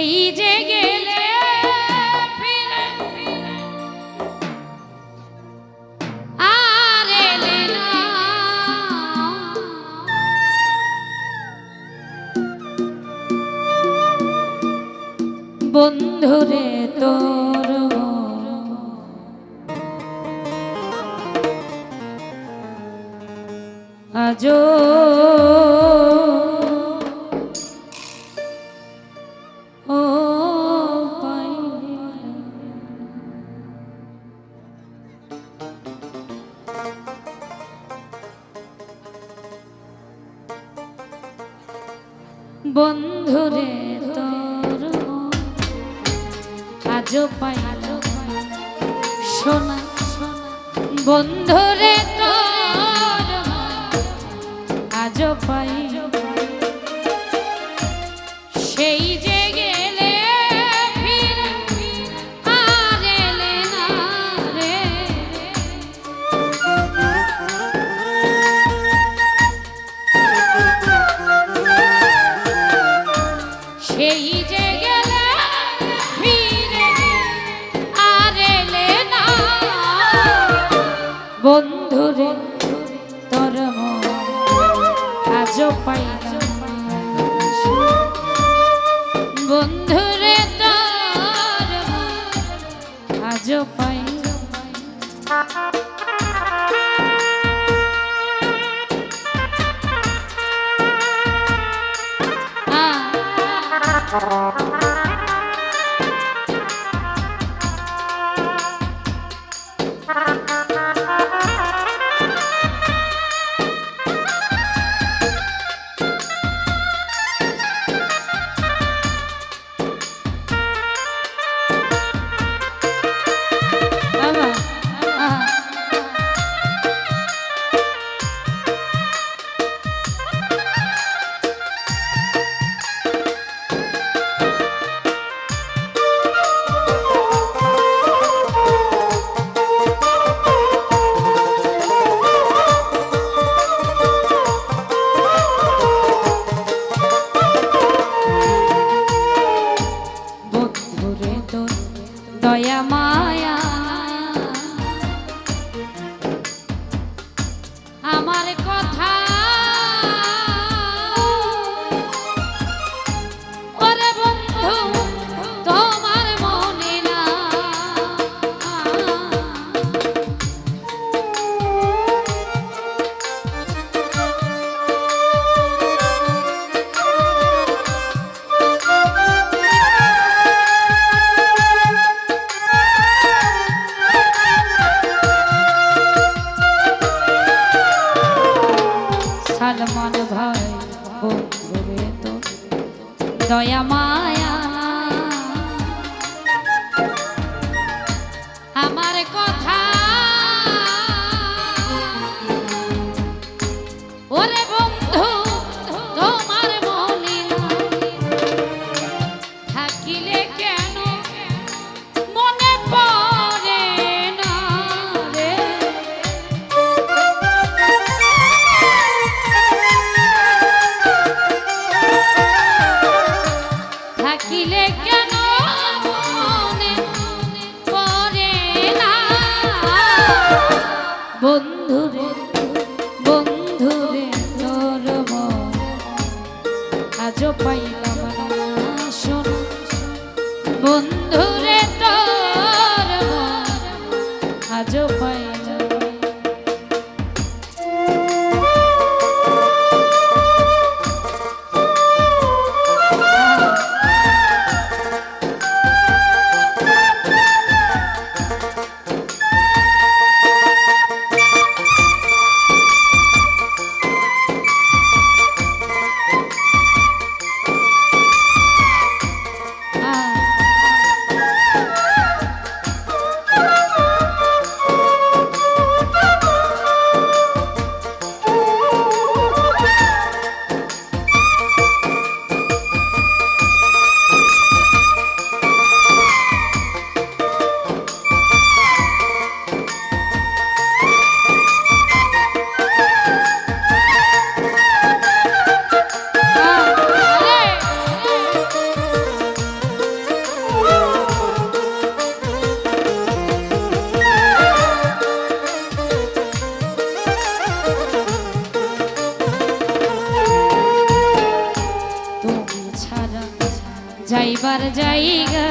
এই যে গেলে ফিরে আর এলে না। বন্ধুরে তোর আজো আজও পাই সোনা বন্ধুরে তোর আজও পাই। সেই যে বন্ধু 就会。যাইবার জায়গা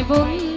বন্ধু